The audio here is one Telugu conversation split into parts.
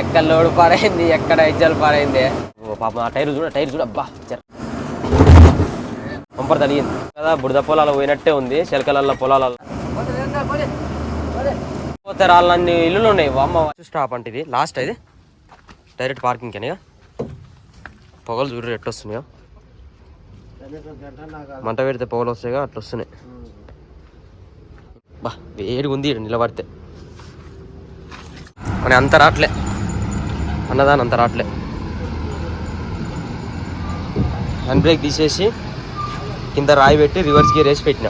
ఎక్కడ లోడు పారైంది ఎక్కడ ఎజ్జలు పారైంది. ఓ ఆ టైర్ చూడ టైర్ చూడ అబ్బా పంపర్ తలిగింది కదా బుడద పొలాలు పోయినట్టే ఉంది శెలకలల్ల పొలాలలో పోతే రాళ్ళన్ని ఇల్లులు ఉన్నాయి. అమ్మ స్టాప్ అంటే ఇది లాస్ట్ ఇది. డైరెక్ట్ పార్కింగ్ కానీ పొగలు చూడు ఎట్టు వస్తున్నాయో. మంట పెడితే పొగలు వస్తాయిగా అట్లా వస్తున్నాయి. బా వేడిగా ఉంది నిలబడితే. మన అంత రావట్లే అన్నదాని అంత రాట్లే హ్యాండ్ బ్రేక్ తీసేసి కింద రాయి పెట్టి రివర్స్ గేర్ వేసి పెట్టిన.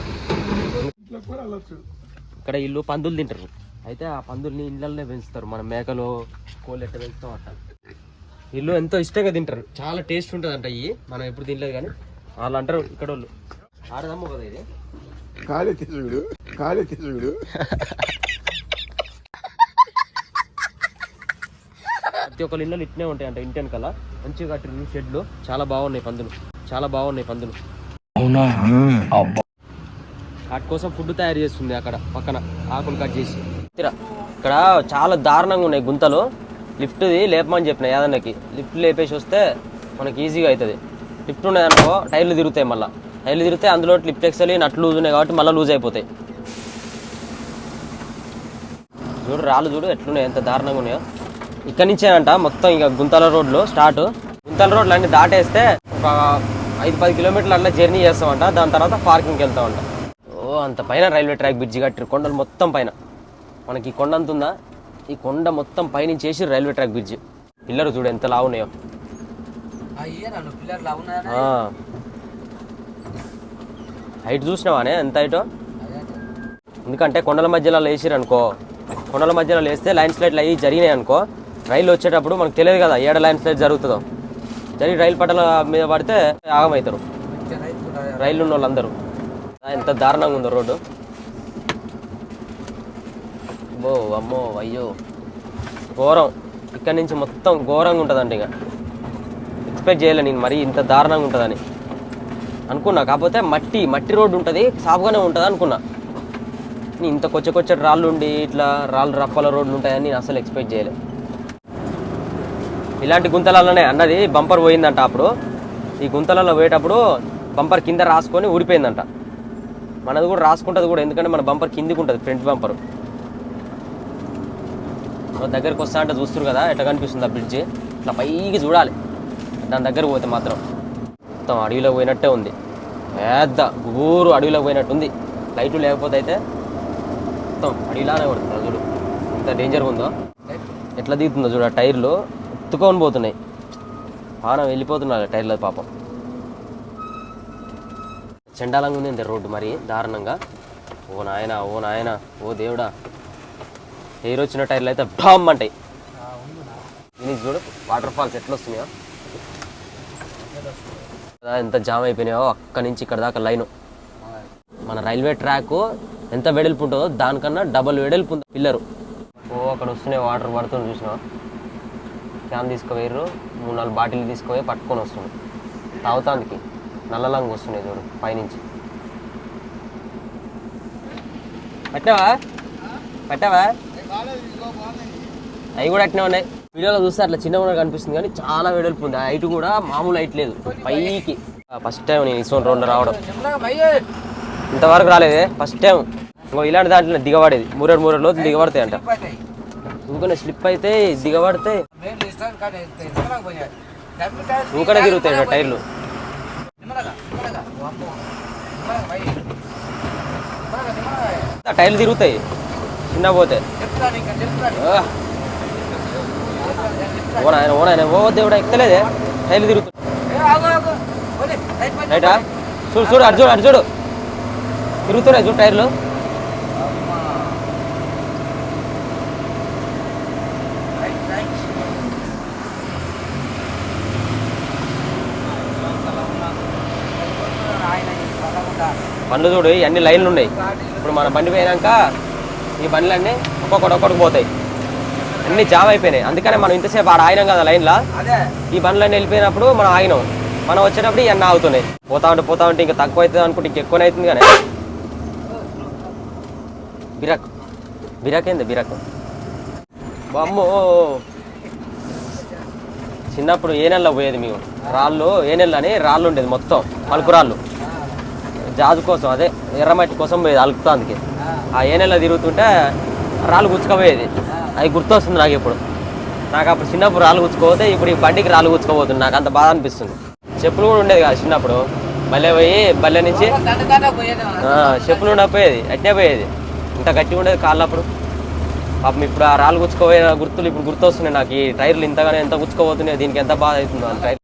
ఇక్కడ ఇల్లు పందులు తింటారు. అయితే ఆ పందుల్ని ఇళ్ళల్లో పెంచుతారు. మన మేకలు కోళ్ళు ఎట్లా పెంచుతాం అట్లా ఇల్లు ఎంతో ఇష్టంగా తింటారు. చాలా టేస్ట్ ఉంటుంది అంట ఇవి మనం ఎప్పుడు తినలేదు కానీ. వాళ్ళు అంటారు ఇక్కడ వాళ్ళు. ఆడదమ్మ కదా ఇది. ఖాళీ తీసుడు ఖాళీ తీసుడు ప్రతి ఒక్కరి ఇళ్ళు ఇట్నే ఉంటాయి అంట ఇంటి వెనకాల మంచిగా కట్టిన షెడ్లు. చాలా బాగున్నాయి పందులు. చాలా బాగున్నాయి పందులు. వాటి కోసం ఫుడ్ తయారు చేస్తుంది అక్కడ పక్కన. ఆకులు కట్ చేసి. ఇక్కడ చాలా దారుణంగా ఉన్నాయి గుంతలు. లిఫ్ట్ది లేపమని చెప్పిన యాదన్నకి. లిఫ్ట్ లేపేసి వస్తే మనకి ఈజీగా అవుతుంది లిఫ్ట్ ఉన్నదనుకో టైర్లు తిరుగుతాయి మళ్ళీ. టైర్లు తిరిగితే అందులో లిఫ్ట్ ఎక్సెల్ నట్లు లూజ్ ఉన్నాయి కాబట్టి మళ్ళీ లూజ్ అయిపోతాయి. చూడు రాళ్ళు చూడు ఎట్లున్నాయి ఎంత దారుణంగా ఉన్నాయో. ఇక్కడి నుంచేనంట మొత్తం ఇక గుంతల రోడ్లు స్టార్ట్. గుంతల రోడ్లు అన్ని దాటేస్తే ఒక ఐదు పది కిలోమీటర్లు అట్లా జర్నీ చేస్తామంట దాని తర్వాత పార్కింగ్కి వెళ్తామంట. ఓ అంత పైన రైల్వే ట్రాక్ బ్రిడ్జి కట్టిరు కొండలు మొత్తం పైన. మనకి ఈ కొండ అంత ఉందా ఈ కొండ మొత్తం పైనుంచి వేసి రైల్వే ట్రాక్ బ్రిడ్జి. పిల్లలు చూడు ఎంత లావున్నాయో. ఆ. హైట్ చూసినావానే ఎంత హైటో? ఎందుకంటే కొండల మధ్యలో వేసిరు అనుకో కొండల మధ్యలో వేస్తే లైన్ స్లైడ్లు అయ్యి జరిగినాయి అనుకో రైలు వచ్చేటప్పుడు మనకు తెలియదు కదా ఏడ లైన్ స్లైడ్ జరుగుతుందో. జరిగి రైలు పట్టాల మీద పడితే ఆగమవుతారు రైలు ఉన్న వాళ్ళందరూ ఎంత దారుణంగా ఉందో రోడ్డు. బో అమ్మో అయ్యో. ఘోరం. ఇక్కడి నుంచి మొత్తం ఘోరంగా ఉంటుందండి ఇక. ఎక్స్పెక్ట్ చేయలే నేను మరీ ఇంత దారుణంగా ఉంటుందని. అనుకున్నా కాకపోతే మట్టి మట్టి రోడ్డు ఉంటుంది సాఫ్గానే ఉంటుంది అనుకున్నా. ఇంత కొచ్చ కొచ్చటి రాళ్ళు ఉండి ఇట్లా రాళ్ళు రప్పల రోడ్లు ఉంటాయని నేను అసలు ఎక్స్పెక్ట్ చేయలేదు ఇలాంటి గుంతలలోనే అన్నది బంపర్ పోయిందంట అప్పుడు. ఈ గుంతలలో పోయేటప్పుడు బంపర్ కింద రాసుకొని ఊడిపోయిందంట. మనది కూడా రాసుకుంటుంది కూడా ఎందుకంటే మన బంపర్ కిందికి ఉంటుంది ఫ్రంట్ బంపర్. దగ్గరికి వస్తా అంటే చూస్తారు కదా ఎట్లా కనిపిస్తుంది ఆ బ్రిడ్జ్? ఇట్లా పైకి చూడాలి. దాని దగ్గరకు పోతే మాత్రం మొత్తం అడవిలో పోయినట్టే ఉంది. పెద్ద గూరు అడవిలో పోయినట్టు ఉంది లైట్లు లేకపోతే అయితే మొత్తం అడవిలానే పడుతుంది. చూడు ఎంత డేంజర్గా ఉందో. ఎట్లా దిగుతుందో చూడు ఆ టైర్లు. ఎత్తుకొని పోతున్నాయి. పానం వెళ్ళిపోతున్నారు టైర్లో పాపం. చండాలంగా ఉంది రోడ్డు మరి దారుణంగా. ఓ నాయన ఓ నాయన ఓ దేవుడా. ఎయిర్ వచ్చిన టైర్లు అయితే డామ్ అంటాయి. దీనికి చూడు వాటర్ ఫాల్స్ ఎట్లా వస్తున్నాయో ఎంత జామ్ అయిపోయినాయో అక్కడి నుంచి ఇక్కడ దాకా లైన్. మన రైల్వే ట్రాక్ ఎంత వెడల్పు ఉంటుందో దానికన్నా డబల్ వెడల్పు ఉంది. పిల్లరు. ఓ అక్కడ వస్తున్నాయి వాటర్ పడుతుంది చూసినా క్యాన్ తీసుకుపోయారు మూడు నాలుగు బాటిల్ తీసుకుపోయి పట్టుకొని వస్తుంది తాగుతానికి నల్లలంగా వస్తున్నాయి చూడు పైనుంచి. పట్టావా? పట్టావా? అవి కూడా అట్నే ఉన్నాయి. వీడియోలో చూస్తే అట్లా చిన్నగా ఉన్నట్టు కనిపిస్తుంది కానీ చాలా వెడల్పు ఉంది. హైట్ కూడా మామూలు హైట్ లేదు. పైకి. ఫస్ట్ టైం నేను ఇటువంటి రెండు రావడం. ఇంతవరకు రాలేదే ఫస్ట్ టైం ఇంకో ఇలాంటి దాంట్లో దిగబడేది. మూరేడు మూరేడు రోజులు దిగబడతాయి అంట ఊకనే స్లిప్ అయితే దిగబడితే ఊకనే తిరుగుతాయి టైర్లు. టైర్లు తిరుగుతాయి. చిన్న పోతే. ఆ. ఓ నాయన ఓ నాయన ఓ దేవుడా ఎక్కలేదే? టైర్లు తిరుగుతాయి. రైటా చూడు చూడు అటు చూడు అటు చూడు. తిరుగుతున్నాయి చూడు టైర్లు. బండ్లు చూడు అన్ని లైన్లు ఉన్నాయి. ఇప్పుడు మన బండి పోయినాక ఈ బండ్లన్నీ ఒక్కొక్కటి ఒక్కొక్కటి పోతాయి. అన్ని జామ్ అయిపోయినాయి. అందుకనే మనం ఇంతసేపు ఆడ ఆగినాం కదా లైన్లో. ఈ బండ్లన్నీ వెళ్ళిపోయినప్పుడు మనం ఆగినాం. మనం వచ్చేటప్పుడు ఇవన్నీ ఆగుతున్నాయి. పోతా ఉంటే పోతా ఉంటే ఇంకా తక్కువ అవుతుంది అనుకుంటే ఇంక ఎక్కువనే అవుతుంది కానీ. బిరక్. బిరక్ ఏంది బిరక్? బామ్మో చిన్నప్పుడు ఏ నెలలో పోయేది మేము? రాళ్ళు ఏ నెల అని రాళ్ళు ఉండేది మొత్తం. పలుకు రాళ్ళు జాజు కోసం అదే ఎర్రమట్టి కోసం పోయేది అలుకుతాందుకి. ఆ ఏ నెల తిరుగుతుంటే రాళ్ళు గుచ్చుకపోయేది. అది గుర్తొస్తుంది నాకు ఇప్పుడు. నాకు అప్పుడు చిన్నప్పుడు రాళ్ళు గుచ్చుకోపోతే ఇప్పుడు ఈ బండికి రాళ్ళు గుచ్చుకోబోతుంది నాకు అంత బాధ అనిపిస్తుంది. చెప్పులు కూడా ఉండేది కదా చిన్నప్పుడు. బల్లె పోయి బల్లె నుంచి ఆ, చెప్పులు ఉండకపోయేది అట్నే పోయేది. ఇంత గట్టిగా ఉండేది కాళ్ళప్పుడు. పాపం ఇప్పుడు ఆ రాళ్ళు గుచ్చుకోపోయిన గుర్తులు ఇప్పుడు గుర్తొస్తున్నాయి నాకు. ఈ టైర్లు ఇంతగానే ఎంత గుచ్చుకోబోతున్నాయి దీనికి ఎంత బాధ అవుతుందో అని టైర్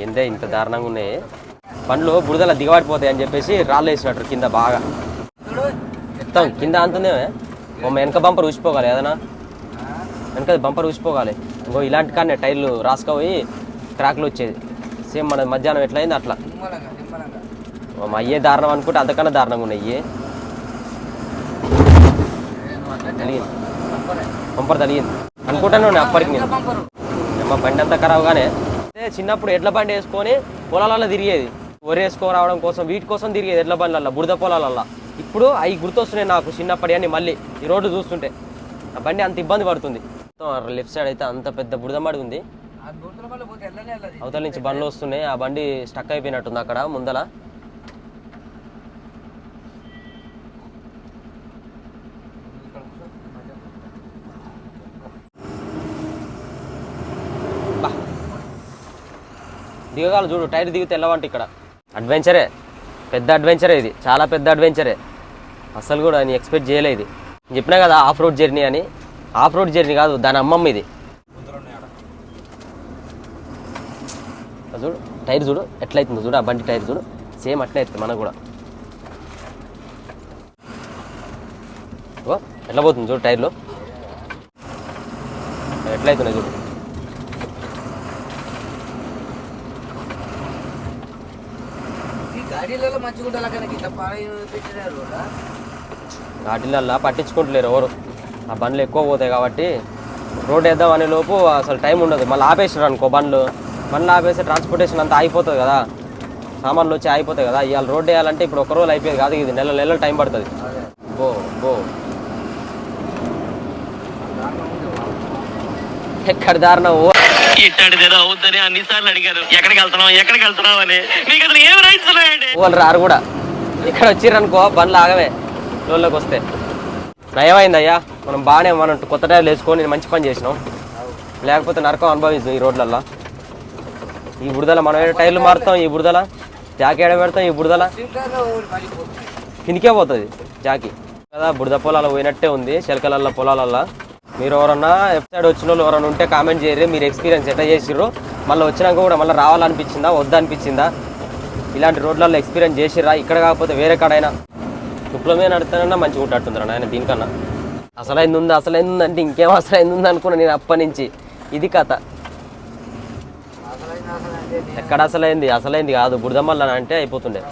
ఏందే ఇంత దారుణంగా ఉన్నాయి. పండ్లు బురదల దిగబడిపోతాయి అని చెప్పేసి రాళ్ళు వేసినట్టు కింద బాగా. మొత్తం కింద అంతుందేమే? ఓ వెనక బంపర్ ఊసిపోగాలి ఏదైనా. వెనక బంపర్ ఊసిపోగాలి. ఇంకో ఇలాంటి కానీ టైర్లు రాసుకపోయి క్రాక్లు వచ్చేది. సేమ్ మన మధ్యాహ్నం ఎట్లయింది అట్లా. మా అయ్యే దారుణం అనుకుంటే అంతకన్నా దారుణంగా ఉన్నాయి ఇయ్యే తలిగింది. పంపర్ తలిగింది. అనుకుంటాను ఉన్నాయి అప్పటికి నేను. మా బండి అంతా ఖరాబ్గానే చిన్నప్పుడు ఎడ్ల బండి వేసుకొని పొలాలలో తిరిగేది. వరి రావడం కోసం వీటి కోసం తిరిగేది ఎడ్ల బండ్లల్లో బురద పొలాలల్లో. ఇప్పుడు అవి గుర్తొస్తున్నాయి నాకు చిన్నప్పటి అని మళ్ళీ ఈ రోడ్డు చూస్తుంటే. ఆ బండి అంత ఇబ్బంది పడుతుంది. లెఫ్ట్ సైడ్ అయితే అంత పెద్ద బురదమడి ఉంది. అవతల నుంచి బండ్లు వస్తున్నాయి. ఆ బండి స్టక్ అయిపోయినట్టుంది అక్కడ ముందల. దిగగాలి చూడు టైర్ దిగితే వెళ్ళవంట ఇక్కడ. అడ్వెంచరే పెద్ద అడ్వెంచరే ఇది. చాలా పెద్ద అడ్వెంచరే అసలు కూడా నేను ఎక్స్పెక్ట్ చేయలేదు ఇది. చెప్పినా కదా ఆఫ్ రోడ్ జర్నీ అని. ఆఫ్ రోడ్ జర్నీ కాదు దాని అమ్మమ్మ ఇది. చూడు టైర్ చూడు ఎట్లయితుందో చూడు ఆ బండి టైర్ చూడు. సేమ్ అట్లే అవుతుంది మనకు కూడా. ఓ ఎట్లా పోతుంది చూడు టైర్లో? ఎట్లయితున్నాయి చూడు. ఇట్లా పెట్టినారు వాటిలల్లా పట్టించుకుంటలేరు ఎవరు. ఆ బండ్లు ఎక్కువ పోతాయి కాబట్టి రోడ్ వేద్దాం అనే లోపు అసలు టైం ఉండదు. మళ్ళీ ఆపేసారు అనుకో బండ్లు. బండ్లు ఆపేస్తే ట్రాన్స్పోర్టేషన్ అంతా అయిపోతుంది కదా. సామాన్లు వచ్చి అయిపోతాయి కదా. ఇవాళ రోడ్ వేయాలంటే ఇప్పుడు ఒక రోజు అయిపోయేది కాదు. ఇది నెల నెలలు టైం పడుతుంది. బో బో. ఎక్కడ దారుణ? ఓ ఇట్టాడిదేదో అవుద్దని అన్నిసార్లు అడిగారు. ఎక్కడికి వెళ్తున్నావు? ఎక్కడికి వెళ్తున్నావు అని. నీకు అసలు ఏం రైట్స్ ఉన్నాయండి? వాళ్ళు రారు కూడా. ఇక్కడ వచ్చిర్రనుకో బండ్లు ఆగవే. లోన్లోకి వస్తే. నయమైందయ్యా. మనం బాగానే మనం కొత్త టైర్లు వేసుకొని మంచి పని చేసినాం. లేకపోతే నరకం అనుభవిస్తాం ఈ రోడ్లల్లో. ఈ బురదల మనం ఏదో టైర్లు మారుతాం ఈ బురదల. జాకీ ఏడ పెడతాం ఈ బురదల. స్వీటర్లో కిందికే పోతుంది జాకీ. కదా బురద పొలాలు పోయినట్టే ఉంది చిలకలల్ల పొలాలల్లో. మీరు ఎవరన్నా సైడ్ వచ్చిన వాళ్ళు ఎవరైనా ఉంటే కామెంట్ చేయరు మీరు ఎక్స్పీరియన్స్ ఎట్లా చేసిర్రు. మళ్ళీ వచ్చినాక కూడా మళ్ళీ రావాలనిపించిందా వద్దనిపించిందా? ఇలాంటి రోడ్లలో ఎక్స్పీరియన్స్ చేసిర్రా? ఇక్కడ కాకపోతే వేరే కాడైనా. తుప్లమే నడుతానన్నా మంచిగా ఉంటుంటారు నాయన దీనికన్నా. అసలైంది ఉంది అసలైంది ఉంది అంటే ఇంకేం అసలైంది ఉంది అనుకున్నా నేను అప్పటి నుంచి ఇది కథ. ఎక్కడ అసలైంది? అసలైంది కాదు బురదమల్ల అంటే అయిపోతుండే.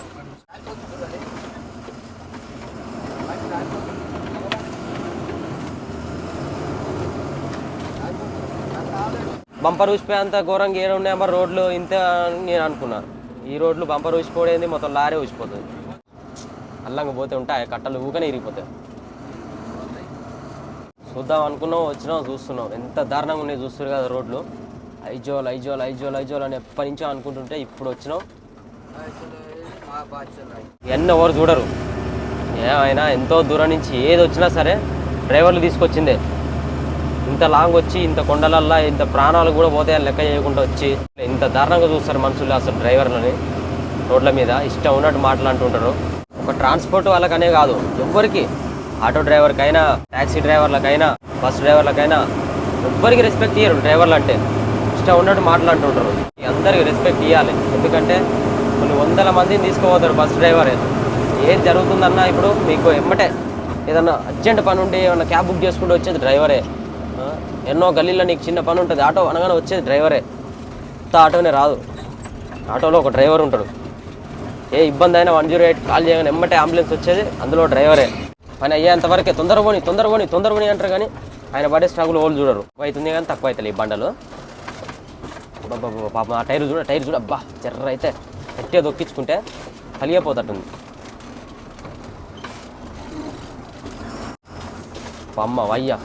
బంపర్ ఊసిపోయేంత ఘోరంగా ఏడు ఉన్నాయి మరి రోడ్లు ఇంత అని నేను అనుకున్నాను ఈ రోడ్లు బంపర్ ఊసిపోడేది మొత్తం లారీ ఊసిపోతుంది. అల్లంగా పోతే ఉంటాయి కట్టలు ఊకనే ఇరిగిపోతాయి. చూద్దాం అనుకున్నాం వచ్చినాం చూస్తున్నాం. ఎంత దారుణంగా ఉన్నాయి చూస్తారు కదా రోడ్లు. ఐజోల్ ఐజోల్ ఐజోల్ ఐజోల్ అని ఎప్పటి నుంచో అనుకుంటుంటే ఇప్పుడు వచ్చినాం. ఎన్న ఎవరు చూడరు. ఏమైనా ఎంతో దూరం నుంచి ఏది వచ్చినా సరే డ్రైవర్లు తీసుకొచ్చిందే. ఇంత లాంగ్ వచ్చి ఇంత కొండలల్లా ఇంత ప్రాణాలు కూడా పోతాయని లెక్క చేయకుండా వచ్చి ఇంత దారుణంగా చూస్తారు మనుషులు అసలు డ్రైవర్లని రోడ్ల మీద. ఇష్టం ఉన్నట్టు మాట్లాడుతుంటారు ఒక ట్రాన్స్పోర్ట్ వాళ్ళకనే కాదు ఎవ్వరికి. ఆటో డ్రైవర్కైనా ట్యాక్సీ డ్రైవర్లకైనా బస్ డ్రైవర్లకైనా ఎవ్వరికి రెస్పెక్ట్ ఇయ్యరు డ్రైవర్లు అంటే. ఇష్టం ఉన్నట్టు మాట్లాడుతుంటారు అందరికి రెస్పెక్ట్ ఇవ్వాలి ఎందుకంటే కొన్ని వందల మందిని తీసుకుపోతారు బస్ డ్రైవరే. ఏది జరుగుతుందన్నా ఇప్పుడు మీకు ఎమ్మటే ఏదన్నా అర్జెంట్ పని ఉంటే ఏమన్నా క్యాబ్ బుక్ చేసుకుంటూ వచ్చేది డ్రైవరే. ఎన్నో గల్లీలో నీకు చిన్న పని ఉంటుంది. ఆటో అనగానే వచ్చేది డ్రైవరే. కొత్త ఆటోనే రాదు. ఆటోలో ఒక డ్రైవర్ ఉంటాడు. ఏ ఇబ్బంది అయినా వన్ జీరో ఎయిట్ కాల్ చేయగానే ఎమ్మటే అంబులెన్స్ వచ్చేది. అందులో డ్రైవరే. పని అయ్యేంతవరకే తొందర పోని తొందర పోని తొందర పోని అంటారు కానీ ఆయన పడే స్ట్రగుల్ వాళ్ళు చూడరు. అవుతుంది కానీ తక్కువ అవుతుంది ఈ బండలు. అబ్బబ్బబ్బ, పాపం ఆ టైర్ చూడ టైర్ చూడ. అబ్బా చెర్ర అయితే గట్టిగా దొక్కించుకుంటే కలిగిపోతట్టుంది అమ్మ వయ్యా.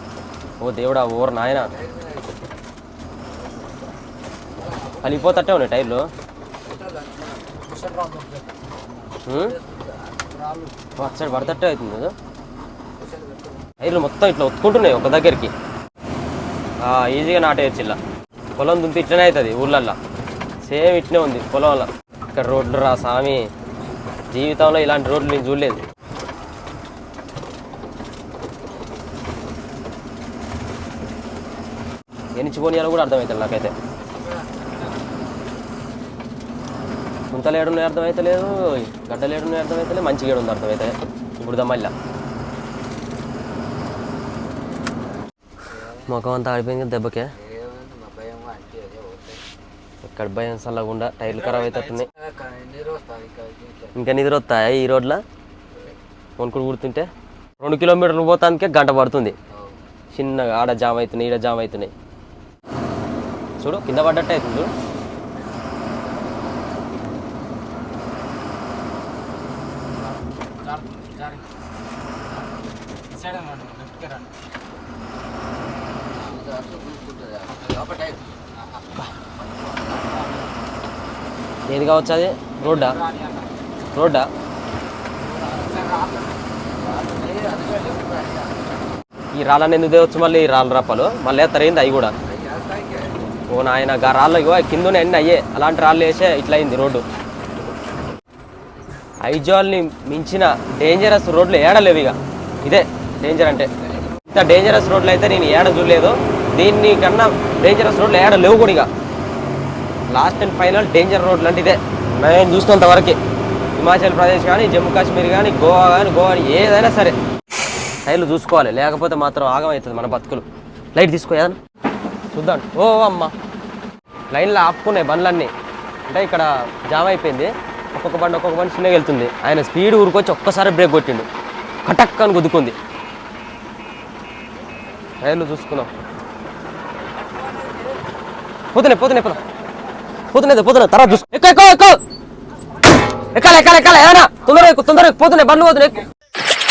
ఓ దేవుడా ఓర్ నాయన. కలిగిపోతట్టే ఉన్నాయి టైర్లు. ఉం? అటు సైడ్ పడతట్టే అవుతుంది కదా. టైర్లు మొత్తం ఇట్లా ఒత్తుకుంటున్నాయి ఒక దగ్గరికి. ఆ, ఈజీగా నాటేయచ్చు ఇలా. పొలం దుంపి ఇట్లనే అవుతుంది ఊళ్ళల్లో సేమ్ ఇట్లనే ఉంది పొలంలో. ఇక్కడ రోడ్లు రా స్వామి జీవితంలో ఇలాంటి రోడ్లు నేను చూడలేదు. ఎనిచిపోనియాలో కూడా అర్థమవుతుంది నాకైతే. గుంతలు ఏడున్నాయి అర్థమైతలేదు గడ్డలు ఏడున్నాయి అర్థమైతలేదు మంచిగా ఏడు ఉంది అర్థమైతే ఇప్పుడు దమ్మల్లా ముఖం అంతా ఆడిపోయింది దెబ్బకే. మా భయం సల్లగుండా టైర్లు ఖరాబ్ ఇక్కడ ఇంకా. నిద్ర వస్తాయా ఈ రోడ్లో? కొనుక్కుడు కూర్తుంటే రెండు కిలోమీటర్లు పోతానికే గంట పడుతుంది. చిన్నగా ఆడ జామ్ అవుతున్నాయి ఈడ జామ్ అవుతున్నాయి. చూడు కింద పడ్డట్టు అవుతుంది చూడు. ఏది కావచ్చు అది? రోడ్డా? రోడ్డా? ఈ రాళ్ళని ఎందుకు తేవచ్చు మళ్ళీ? ఈ రాళ్ళ రప్పలు మళ్ళీ ఎత్తరైంది అవి కూడా? ఓ నాయన గా రాళ్ళు ఇవ్వ కిందనే అన్ని అయ్యే. అలాంటి రాళ్ళు వేసే ఇట్లా అయింది రోడ్డు. ఐజాల్ని మించిన డేంజరస్ రోడ్లు ఏడలేవు ఇక. ఇదే డేంజర్ అంటే. ఇంత డేంజరస్ రోడ్లు అయితే నేను ఏడ చూడలేదు. దీన్ని కన్నా డేంజరస్ రోడ్లు ఏడ లేవు కూడా ఇక. లాస్ట్ అండ్ ఫైనల్ డేంజర్ రోడ్లు అంటే ఇదే. నేను చూసినంత వరకు. హిమాచల్ ప్రదేశ్ కానీ జమ్మూ కాశ్మీర్ కానీ గోవా కానీ గోవా ఏదైనా సరే. రైలు చూసుకోవాలి. లేకపోతే మాత్రం ఆగమవుతుంది మన బతుకులు. లైట్ తీసుకో ఏదన్నా చూద్దాం. ఓ అమ్మ. లైన్లో ఆపుకున్నాయి బండ్లన్నీ. అంటే ఇక్కడ జామ్ అయిపోయింది. ఒక్కొక్క బండి ఒక్కొక్క బండి చిన్నగా వెళ్తుంది. ఆయన స్పీడ్ ఊరుకొచ్చి ఒక్కసారి బ్రేక్ కొట్టిండు. కటక్ అని గుద్దుకుంది. రైలు చూసుకుందాం. పోతున్నాయి పోతున్నాయి పోదాం పోతున్నాయి పోతున్నాయి తర్వాత చూసు ఎక్కువ ఎక్కువ ఎక్కువ ఎక్కాలి ఎక్కాలి ఎక్కాలి. ఏదైనా తొందరగా ఎక్కువ తొందరగా పోతున్నాయి బండ్లు పోతున్నాయి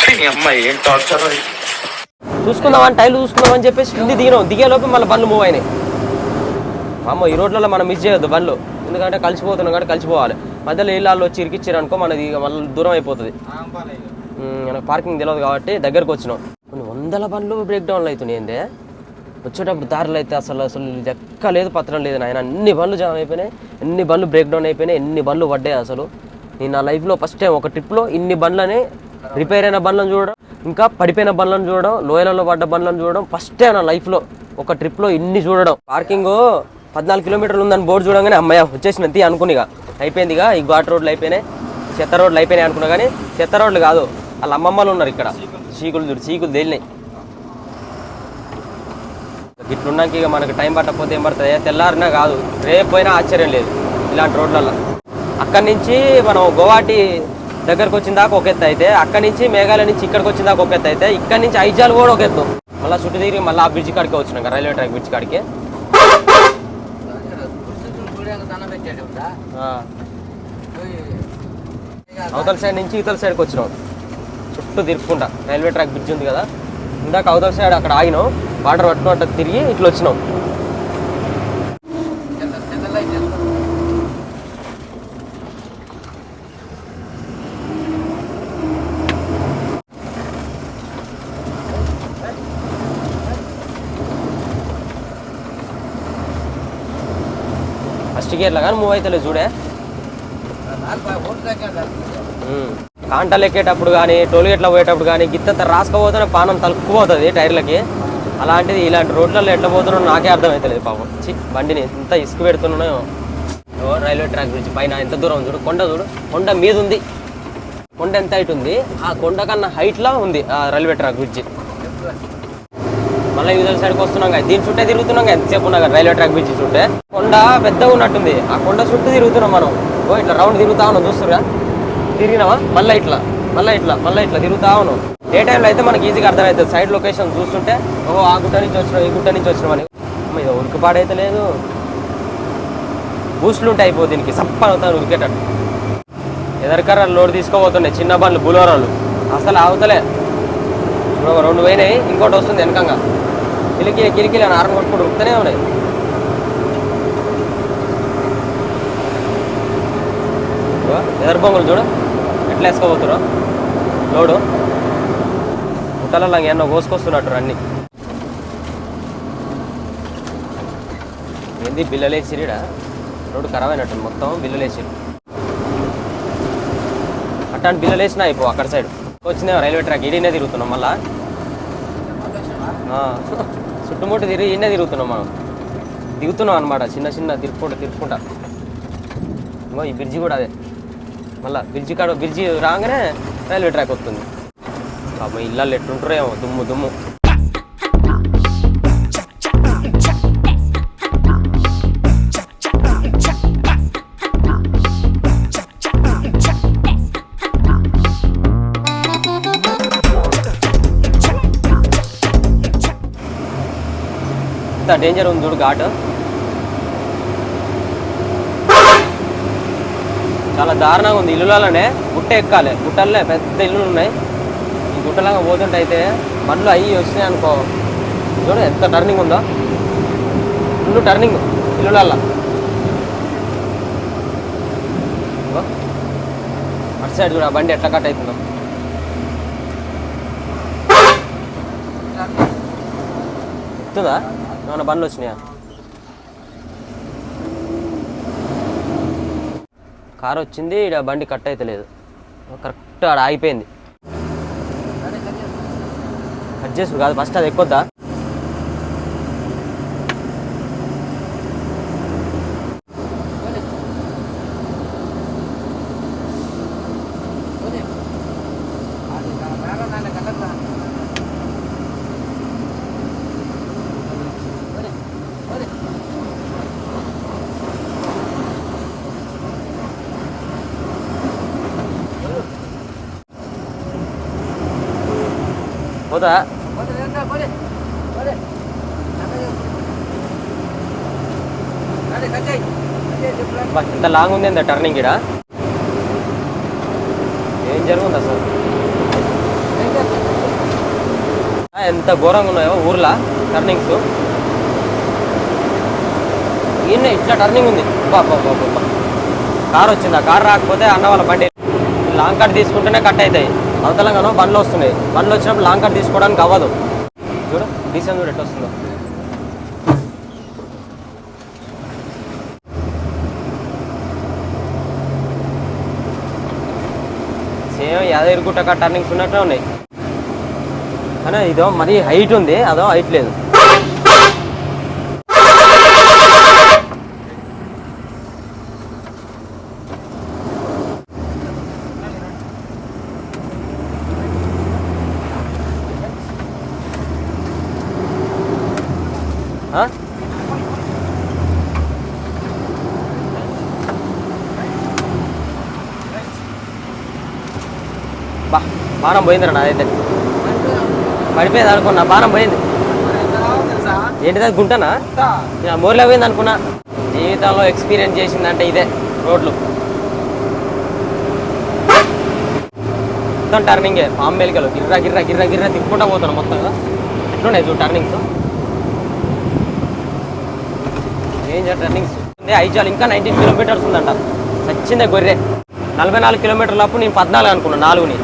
చూసుకుందామని అమ్మాయి చూసుకుందాం అని టైర్లు చెప్పేసి కింది దిగినాం. దిగేలోపు మళ్ళీ బండ్లు మూవ్ అయినాయి. అమ్మ ఈ రోడ్లలో మనం మిస్ చేయొద్దు బండ్లు ఎందుకంటే కలిసిపోతున్నాం కాబట్టి కలిసిపోవాలి. మధ్యలో ఇళ్ళల్లో వచ్చి ఇరికిచ్చారు అనుకో మనది మళ్ళీ దూరం అయిపోతుంది. మనకు పార్కింగ్ తెలియదు కాబట్టి దగ్గరకు వచ్చినాం. కొన్ని వందల బండ్లు బ్రేక్ డౌన్లు అవుతున్నాయి ఏందే? వచ్చేటప్పుడు దారిలో అయితే అసలు అసలు లెక్క లేదు పత్రం లేదు నాయన. అన్ని బండ్లు జామ్ అయిపోయినాయి ఎన్ని బండ్లు బ్రేక్ డౌన్ అయిపోయినాయి ఎన్ని బండ్లు పడ్డాయి అసలు. నేను నా లైఫ్లో ఫస్ట్ టైం ఒక ట్రిప్లో ఇన్ని బండ్లని రిపేర్ అయిన బండ్లను చూడడం ఇంకా పడిపోయిన బండ్లను చూడడం లోయలలో పడ్డ బండ్లను చూడడం ఫస్ట్ టైం నా లైఫ్లో ఒక ట్రిప్లో ఇన్ని చూడడం. పార్కింగ్ పద్నాలుగు కిలోమీటర్లు ఉందని బోర్డు చూడగానే అమ్మాయి వచ్చేసినంత తీ అనుకునిగా అయిపోయిందిగా ఈ ఘాట్ రోడ్లు అయిపోయినాయి. చెత్త రోడ్లు అయిపోయినాయి అనుకున్నా కానీ చెత్త రోడ్లు కాదు. వాళ్ళ అమ్మమ్మలు ఉన్నారు ఇక్కడ. చీకులు చూడు చీకులు తేలినాయి. ఇట్లున్నాక ఇక మనకు టైం పట్టకపోతే ఏం పడుతుంది? తెల్లారినా కాదు. రేపు పోయినా ఆశ్చర్యం లేదు ఇలాంటి రోడ్లలో అక్కడి నుంచి మనం గోవాటి దగ్గరకు వచ్చిన దాకా ఒక ఎత్తు అయితే అక్కడి నుంచి మేఘాలయ నుంచి ఇక్కడికి వచ్చిన దాకా ఒక ఎత్తు అయితే ఇక్కడి నుంచి ఐజాల్ కూడా ఒక ఎత్తు. మళ్ళీ చుట్టూ తిరిగి మళ్ళీ ఆ బ్రిడ్జ్ కాడికి వచ్చినాక రైల్వే ట్రాక్ బ్రిడ్జ్ కాడికి అదే కుర్చీలు కూడా దండం పెట్టాడు కదా. ఆ, పోయి ఇక అవతల సైడ్ నుంచి ఇవతల సైడ్కి వచ్చినాం. చుట్టూ తిరుక్కుంటా. రైల్వే ట్రాక్ బ్రిడ్జ్ ఉంది కదా. ఇందాక అవతల సైడ్ అక్కడ ఆగినాం. వాటర్ పట్టుకుంటా తిరిగి ఇట్లా వచ్చినాం చిన్న చిన్న లైట్ వేసుకో. ఫస్ట్ గేర్లో కానీ మూవ్ అయితే చూడే. కాంటాలు కాంటలు ఎక్కేటప్పుడు కానీ టోల్గేట్లో పోయేటప్పుడు కానీ గిత్తంత రాసుకపోతేనే పానం తలుక్కుపోతుంది టైర్లకి. అలాంటిది ఇలాంటి రోడ్లలో ఎట్లా పోతున్నాడో నాకే అర్థమవుతలేదు పాపం. చి బండిని ఎంత ఇసుక పెడుతున్నాయో రైల్వే ట్రాక్ గురించి పైన ఎంత దూరం చూడు కొండ చూడు. కొండ మీద ఉంది కొండ ఎంత హైట్ ఉంది? ఆ కొండ కన్నా హైట్లో ఉంది ఆ రైల్వే ట్రాక్ బ్రిడ్జ్. మళ్ళీ యూజర్ సైడ్కి వస్తున్నాం కదా దీని చుట్టే తిరుగుతున్నాం కదా ఎంతసేపు ఉన్నా కదా రైల్వే ట్రాక్ బీచ్ చుట్టే. కొండ పెద్దగా ఉన్నట్టుంది. ఆ కొండ చుట్టూ తిరుగుతున్నాం మనం. ఓ ఇట్లా రౌండ్ తిరుగుతా ఉన్నాం చూస్తురా తిరిగినావా? మళ్ళీ ఇట్లా మళ్ళీ ఇట్లా మళ్ళీ ఇట్లా తిరుగుతా ఉన్నాం. ఏ టైంలో అయితే మనకి ఈజీగా అర్థమవుతుంది. సైడ్ లొకేషన్ చూస్తుంటే ఓ ఆ గుట్ట నుంచి వచ్చినాం ఈ గుట్ట నుంచి వచ్చినాం అని. అమ్మ, ఇది ఉరికిపాడైతే లేదు. బూస్ట్లు ఉంటాయి అయిపో దీనికి. సప్పని అవుతాను ఉరికేటట్టు. ఎదరికర లోడ్ తీసుకోబోతున్నాయి చిన్న బండ్లు బులోరాలు. అసలు అవతలే ఇప్పుడు రెండు పోయినాయి ఇంకోటి వస్తుంది వెనకంగా. కిలికిల కిలికిల నారని కొట్టుకుంటూ ఉడుకుతూనే ఉన్నాయి. ఎదరు చూడు. ఎట్లా వేసుకోబోతురు లోడు. ముట్టలలో ఎన్నో కోసుకొస్తున్నట్టు అన్ని ఏంది బిల్లలేసిరిడా రోడ్డు ఖరాబ్ అయినట్టు మొత్తం బిల్లలేసిరు అట్టాంటి బిల్లలు వేసినా అక్కడ సైడ్. వచ్చిందేమో రైల్వే ట్రాక్ ఇడినే తిరుగుతున్నాం మళ్ళా. చుట్టుముట్టు తిరిగి ఇన్నే తిరుగుతున్నాం మనం. దిగుతున్నాం అనమాట చిన్న చిన్న తిరుపుకుంటా తిరుపుకుంటా ఇంకో ఈ బ్రిడ్జి కూడా అదే. మళ్ళా బ్రిడ్జి కాడ బ్రిడ్జి రాగానే రైల్వే ట్రాక్ వస్తుంది. పాపం ఇళ్ళల్లో ఎట్టుంటారో ఏమో దుమ్ము దుమ్ము. డేంజర్ ఉంది చూడు ఘాట్. చాలా దారుణంగా ఉంది. ఇల్లులలోనే గుట్ట ఎక్కాలి. గుట్టలనే పెద్ద ఇల్లులు ఉన్నాయి. ఈ గుట్టలాగా పోతుంటే బండ్లు అయ్యి వచ్చినాయి అనుకో. చూడు ఎంత టర్నింగ్ ఉందో. ఇల్లు టర్నింగ్ ఇల్లులల్లా అటు సైడ్ చూడు ఆ బండి ఎట్లా కట్ అవుతుందో. ఎక్కుతుందా ఏమైనా బండ్లు వచ్చినాయా? కార్ వచ్చింది ఈడ బండి కట్ అయితే లేదు. కరెక్ట్ ఆడ ఆగిపోయింది. కట్ చేసుడు కాదు ఫస్ట్ అది ఎక్కువద్దా పోతే లేదా లాంగ్ ఉంది అంత టర్నింగ్ ఇక్కడ ఏం జరుగుంది అసలు? ఆ, ఎంత ఘోరంగా ఉన్నాయో ఊర్లో టర్నింగ్స్ ఈయన ఇట్లా టర్నింగ్ ఉంది. బాబా బా కార్ వచ్చింది? ఆ కార్ రాకపోతే అన్న వాళ్ళ బండి లాంగ్ కట్ తీసుకుంటేనే కట్ అవుతాయి. అవతలంగానో బండ్లు వస్తున్నాయి. బండ్లు వచ్చినప్పుడు లాంగ్ కట్ తీసుకోవడానికి అవ్వదు. చూడు డీసెంట్ చూడు ఎట్లా వస్తుందో. సేమ్ యాదగిరిగుట్ట కా టర్నింగ్స్ ఉన్నట్టే ఉన్నాయి. కానీ ఇదో మరీ హైట్ ఉంది అదో హైట్ లేదు. బాణం పోయిందిరా నాదైతే పడిపోయింది అనుకున్నా బాణం పోయింది. ఏంటిది అది గుంటనా? నేను మోర్లో పోయింది అనుకున్నా. జీవితంలో ఎక్స్పీరియన్స్ చేసిందంటే ఇదే రోడ్లు. మొత్తం టర్నింగే పామ్ మెలికలు. గిర్రా గిర్రా గిర్రా గిర్రా తిప్పుకుంటా పోతాను మొత్తంగా. ఎట్లున్నాయి చూ టర్నింగ్స్? ఏం టర్నింగ్స్? ఐజాల్ ఇంకా నైన్టీన్ కిలోమీటర్స్ ఉందంట. సచ్చిందే గొర్రె. నలభై నాలుగు కిలోమీటర్లప్పుడు నేను పద్నాలుగు అనుకున్నాను నాలుగుని.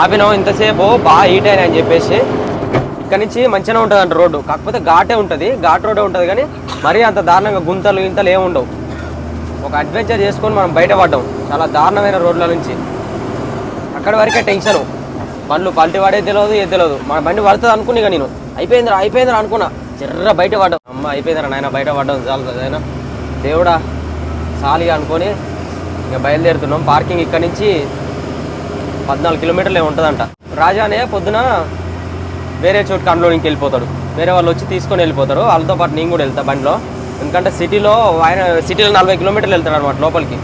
ఆపినాం ఇంతసేపు బాగా హీట్ అయినా అని చెప్పేసి. ఇక్కడ నుంచి మంచిగానే ఉంటుంది అంట రోడ్డు. కాకపోతే ఘాటే ఉంటుంది. ఘాట్ రోడ్డే ఉంటుంది కానీ మరీ అంత దారుణంగా గుంతలు గింతలు ఏమి ఉండవు. ఒక అడ్వెంచర్ చేసుకొని మనం బయటపడ్డాం చాలా దారుణమైన రోడ్ల నుంచి. అక్కడి వరకే టెన్షన్. బండ్లు పల్టీ పడే తెలియదు ఏది తెలియదు మన బండి పడుతుంది అనుకుని ఇక నేను. అయిపోయిందిరా అయిపోయిందిరా అనుకున్నా. చెర్ర బయట పడ్డాం. అమ్మ అయిపోయిందిరా నాయన బయట పడ్డాం. చాలు అదైనా దేవుడా సాలిగా అనుకొని ఇక బయలుదేరుతున్నాం. పార్కింగ్ ఇక్కడ నుంచి పద్నాలుగు కిలోమీటర్లు ఉంటుందంట. రాజానే పొద్దున వేరే చోటుకి అన్లోడింగ్కి వెళ్ళిపోతాడు. వేరే వాళ్ళు వచ్చి తీసుకొని వెళ్ళిపోతారు. వాళ్ళతో పాటు నేను కూడా వెళ్తా బండిలో. ఎందుకంటే సిటీలో ఆయన సిటీలో నలభై కిలోమీటర్లు వెళ్తాడు అనమాట లోపలికి.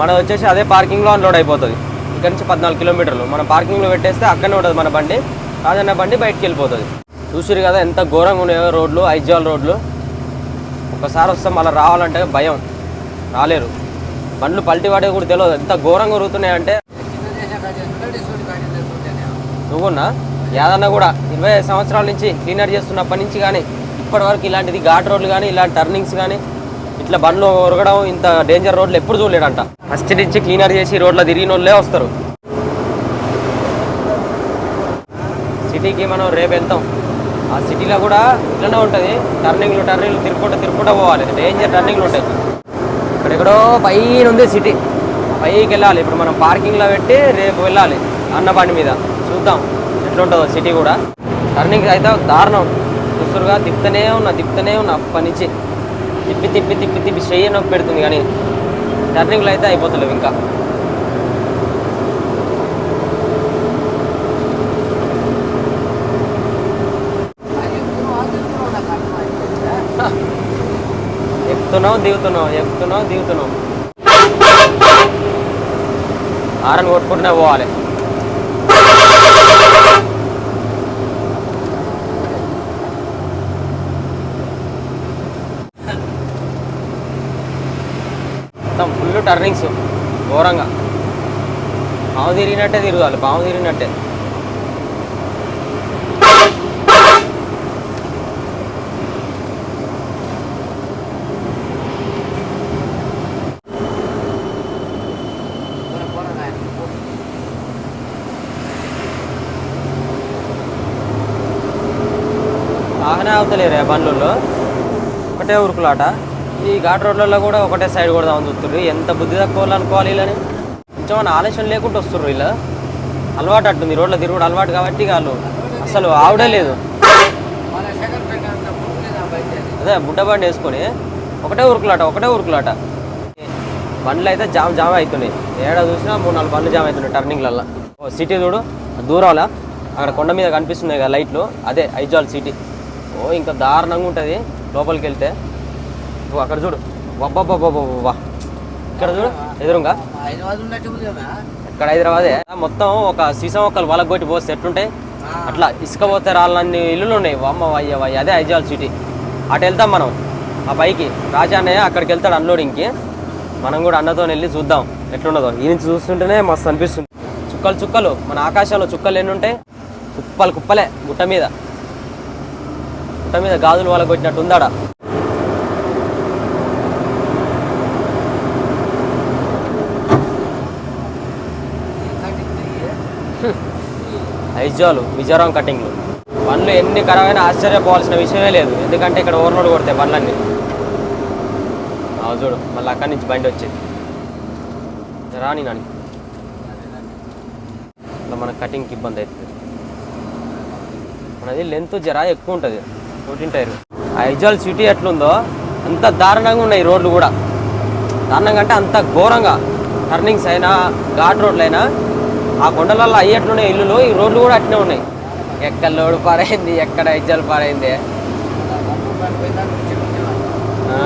మనది వచ్చేసి అదే పార్కింగ్లో అన్లోడ్ అయిపోతుంది. ఇక్కడ నుంచి పద్నాలుగు కిలోమీటర్లు. మనం పార్కింగ్లో పెట్టేస్తే అక్కడనే ఉంటుంది మన బండి. రాజన్న బండి బయటికి వెళ్ళిపోతుంది. చూసిరు కదా ఎంత ఘోరంగా ఉన్నాయో రోడ్లు ఐజాల్ రోడ్లు. ఒకసారి వస్తే మళ్ళీ రావాలంటే భయం. రాలేరు. బండ్లు పల్టీ పడే కూడా తెలియదు ఎంత ఘోరంగా ఉరుగుతున్నాయంటే చిన్న చేసిన కాడి చేస్తుంటే డిస్కౌంట్ కాడి చేస్తుంటేనే నువ్వున్నా? యాదన్న కూడా ఇరవై ఐదు సంవత్సరాల నుంచి క్లీనర్ చేస్తున్నప్పటి నుంచి కానీ ఇప్పటి వరకు ఇలాంటిది ఘాట్ రోడ్లు కానీ ఇలాంటి టర్నింగ్స్ కానీ ఇట్లా బండ్లు ఉరగడం ఇంత డేంజర్ రోడ్లు ఎప్పుడు చూడలేడంట. ఫస్ట్ నుంచి క్లీనర్ చేసి రోడ్లో తిరిగిన వాళ్ళే వస్తారు. సిటీకి మనం రేపు వెళ్తాం. ఆ సిటీలో కూడా ఇట్లనే ఉంటుంది. టర్నింగ్లు టర్నింగ్లు తిరుపుకుంటూ తిరుపుకుంటూ పోవాలి. డేంజర్ టర్నింగ్లు ఉంటాయి. ఇక్కడెక్కడో పైన ఉంది సిటీ. పైకి వెళ్ళాలి. ఇప్పుడు మనం పార్కింగ్లో పెట్టి రేపు వెళ్ళాలి. అన్నపాటి మీద. చూద్దాం. ఎట్లుంటుందో సిటీ కూడా. టర్నింగ్ అయితే దారుణం. చూస్తురుగా తిప్పుతూనే ఉన్నా తిప్పుతూనే ఉన్నా అప్పటి నుంచి తిప్పి తిప్పి తిప్పి తిప్పి చెయ్యి నొప్పి పెడుతుంది కానీ టర్నింగ్లు అయితే అయిపోతలేవు ఇంకా. ఎక్కుతున్నావు దిగుతున్నావు ఎక్కుతున్నావు దిగుతున్నావు. హారన్ కొట్టుకుంటూనే పోవాలి మొత్తం ఫుల్ టర్నింగ్స్ ఘోరంగా. పాము తిరిగినట్టే తిరగాలి పాము తిరిగినట్టే. పోరా, ఆగనే బండ్లలో ఒకటే ఉరుకులాట. ఈ ఘాట్ రోడ్లలో కూడా ఒకటే సైడ్ కొడదామని చూస్తుండ్రు ఎంత బుద్ధి తక్కువ అనుకోవాలి వీళ్ళని? కొంచెం ఆలస్యం ఆలోచన లేకుండా వస్తుర్రు ఇలా అలవాటు అట్టుంది. రోడ్ల తిరుగుడు అలవాటు కాబట్టి వాళ్ళు అసలు ఆవిడే లేదు. అదే బుడ్డ బండి వేసుకొని ఒకటే ఉరుకులాట ఒకటే ఉరుకులాట బండ్లు అయితే జామ్ జామ్ అవుతున్నాయి. ఏడ చూసినా మూడు నాలుగు బండ్లు జామ్ అవుతున్నాయి టర్నింగ్లల్లో. ఓ సిటీ చూడు దూరంలో. అక్కడ కొండ మీద కనిపిస్తున్నాయి కదా లైట్లు. అదే ఐజాల్ సిటీ ఓ ఇంకా దారుణంగా ఉంటుంది. లోపలికి వెళ్తే నువ్వు అక్కడ చూడు. వబ్బబ్బబ్బబ్బబ్బా ఇక్కడ చూడు ఎదురుగా. ఇక్కడ హైదరాబాదే. మొత్తం ఒక సీసం ఒక్కలు వలగొట్టి పోస్తే ఎట్లుంటాయి? అట్లా ఇసుక పోతే రాళ్ళన్ని ఇల్లులు ఉన్నాయి. అమ్మ వయ్య వయ్య. అదే ఐజాల్ సిటీ. అటు వెళ్తాం మనం ఆ పైకి. రాజా అన్నయ్య అక్కడికి వెళ్తాడు అన్లోడింగ్కి. మనం కూడా అన్నతో వెళ్ళి చూద్దాం ఎట్లున్నదో. ఈ నుంచి చూస్తుంటేనే మస్తు అనిపిస్తుంది. చుక్కలు చుక్కలు. మన ఆకాశంలో చుక్కలు ఎన్ని ఉంటాయి? కుప్పలు కుప్పలే. గుట్ట మీద. గుట్ట మీద గాజులు వాళ్ళ కొట్టినట్టు ఉందాడా? ఐజాలు మిజోరాం కటింగ్లు బండ్లు ఎన్ని ఖరాబైనా ఆశ్చర్యపోవాల్సిన విషయమే లేదు. ఎందుకంటే ఇక్కడ ఓవర్లోడ్ కొడతాయి బండ్లన్నీ చూడు మళ్ళీ అక్కడి నుంచి బండి వచ్చేది. రాని నాని ఇట్లా మన కటింగ్కి ఇబ్బంది అవుతుంది. మనది లెంత్ జరా ఎక్కువ ఉంటుంది. ఫోర్టీన్ టైర్ ఆ ఐజాల్ సిటీ ఎట్లుందో అంత దారుణంగా ఉన్నాయి రోడ్లు కూడా. దారుణంగా అంటే అంత ఘోరంగా. టర్నింగ్స్ అయినా ఘాట్ రోడ్లైనా ఆ కొండలలో అయ్యేట్లున్నాయి ఇల్లులు ఈ రోడ్లు కూడా అట్నే ఉన్నాయి. ఎక్కడ లోడు పారైంది ఎక్కడ ఇజ్జలు పారైంది. ఆ?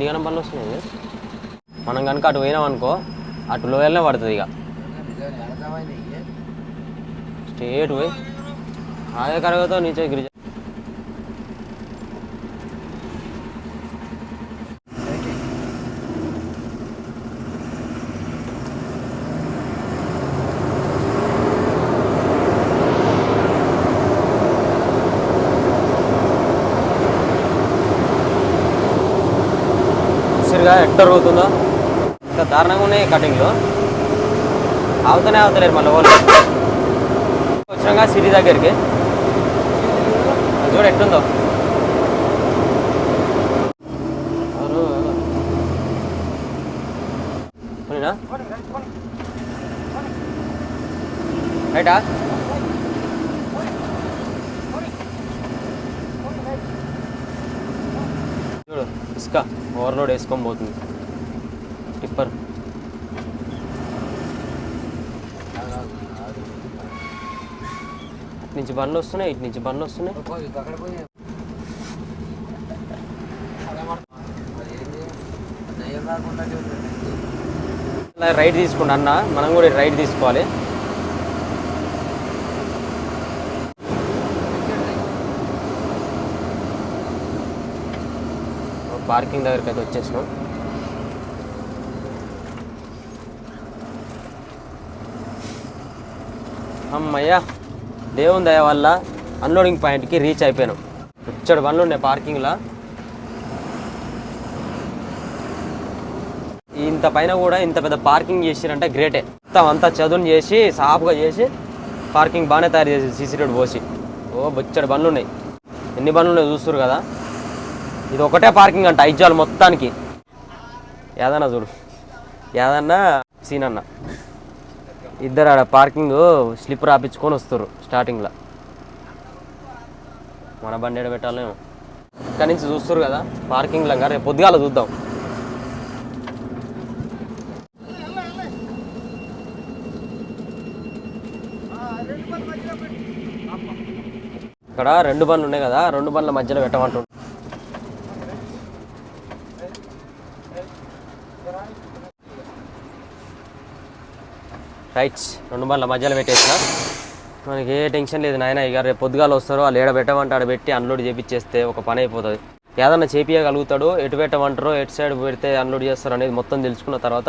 అయ్యమ్మ గిన్నెగనం పనులు వస్తున్నాయి మనం కనుక అటు పోయినాం అనుకో అటు లోయల్నే పడుతుంది ఇక. స్ట్రేట్ పోయి ఆగే కరగతో నీచే గిరిజ ఉసిరిగా ఎట్ట అవుతుందో. ఇంకా దారుణంగా ఉన్నాయి కటింగ్లు అవుతూనే అవుతలేరు మళ్ళీ వాళ్ళు. వచ్చినాక సిటీ దగ్గరికి. అది చూడు ఎట్టుందో. ఎవరు? రైటా చూడు ఇసుక ఓవర్లోడ్ వేసుకొని పోతుంది. టిప్పర్ అటు నుంచి బండ్లు వస్తున్నాయి ఇటు నుంచి బండ్లు వస్తున్నాయి. రైట్ తీసుకోండి అన్న మనం కూడా రైట్ తీసుకోవాలి. పార్కింగ్ దగ్గరికి అయితే వచ్చేసినాం. అమ్మయ్యా దేవుని దయ వల్ల అన్లోడింగ్ పాయింట్కి రీచ్ అయిపోయినాం. వచ్చాడు బండ్లు ఉన్నాయి పార్కింగ్లో ఇంత పైన కూడా ఇంత పెద్ద పార్కింగ్ చేసిరంటే గ్రేటే మొత్తం అంతా చదువుని చేసి సాఫ్గా చేసి పార్కింగ్ బాగానే తయారు చేసి సీసీ రోడ్ పోసి. ఓ బొచ్చడి బండ్లు ఉన్నాయి. ఎన్ని బండ్లు ఉన్నాయి చూస్తారు కదా. ఇది ఒకటే పార్కింగ్ అంట ఐజాల్ మొత్తానికి. ఏదన్నా చూడు. ఏదన్నా సీన్ అన్న. ఇద్దరు ఆడ పార్కింగ్ స్లిప్ రాపించుకొని వస్తారు స్టార్టింగ్లో మన బండి ఏడ పెట్టాలేమో. ఇక్కడి నుంచి చూస్తారు కదా పార్కింగ్ లంగా. రేపు పొద్దుగాల చూద్దాం. ఇక్కడ రెండు బండ్లు ఉన్నాయి కదా రెండు బండ్ల మధ్యలో పెట్టమంటు టైట్స్ రెండు బండ్ల మధ్యలో పెట్టేసిన. మనకి ఏ టెన్షన్ లేదు నాయన ఇక రేపు పొద్దుగాలు వస్తారో వాళ్ళు ఏడ పెట్టమంటే ఆడ పెట్టి అన్లోడ్ చేపించేస్తే ఒక పని అయిపోతుంది. ఏదన్నా చేపియగలుగుతాడు ఎటు పెట్టమంటారో ఎటు సైడ్ పెడితే అన్లోడ్ చేస్తారు అనేది మొత్తం తెలుసుకున్న తర్వాత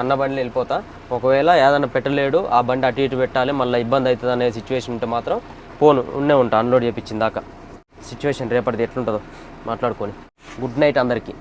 అన్న బండిలో వెళ్ళిపోతా. ఒకవేళ ఏదన్నా పెట్టలేడు ఆ బండి అటు ఇటు పెట్టాలి మళ్ళీ ఇబ్బంది అవుతుంది అనే సిచ్యువేషన్ ఉంటే మాత్రం పోను ఉండే ఉంటా అన్లోడ్ చేపించిన దాకా. సిచ్యువేషన్ రేపటిది ఎట్లుంటుందో మాట్లాడుకొని. గుడ్ నైట్ అందరికీ.